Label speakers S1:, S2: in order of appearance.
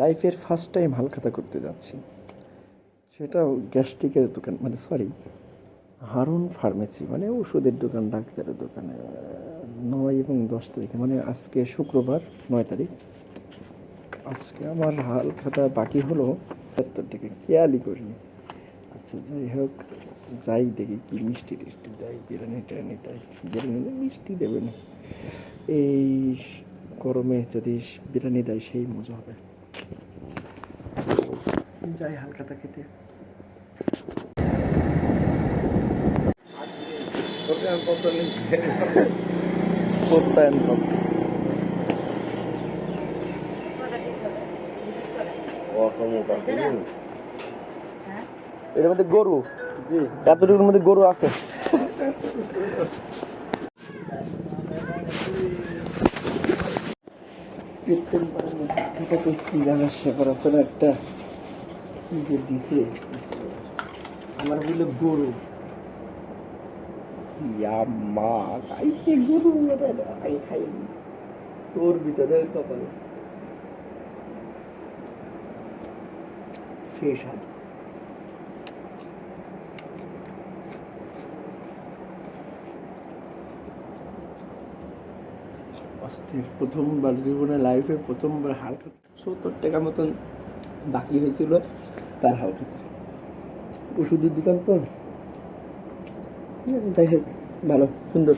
S1: লাইফের first time হালখাতা করতে যাচ্ছি। সেটাও গ্যাস্ট্রিকের দোকান মানে সরি হারুন ফার্মেসি মানে ওষুধের দোকান, ডাক্তারের দোকানে নয় এবং দশ তারিখে মানে আজকে শুক্রবার, নয় তারিখ। আজকে আমার হালখাতা বাকি হলো সত্তর টাকা, খেয়ালই করিনি। আচ্ছা যাই হোক, যাই দেখি কি মিষ্টি টিষ্টি দেয়, বিরিয়ানি টিরানি দেয়, বিরিয়ানি মিষ্টি দেবে না। এই গরমে যদি বিরিয়ানি দেয়, সেই মজা হবে। যাই হালখাতা খেতে। এর মধ্যে গরু? এতটুকুর মধ্যে গরু আছে। শেপার আছে একটা কি যে দিছে? আমার বলে গরু। ইয়াম্মা খাইছে গরু। খাই খাই তোর ভিতরে কপালে। শেষ অস্থির। প্রথমবার জীবনে লাইফে প্রথমবার হালকা সত্তর টাকা মতন বাকি হয়েছিল। তার হাউসে ওষুধের দোকান তো। ঠিক আছে যাই হোক ভালো সুন্দর।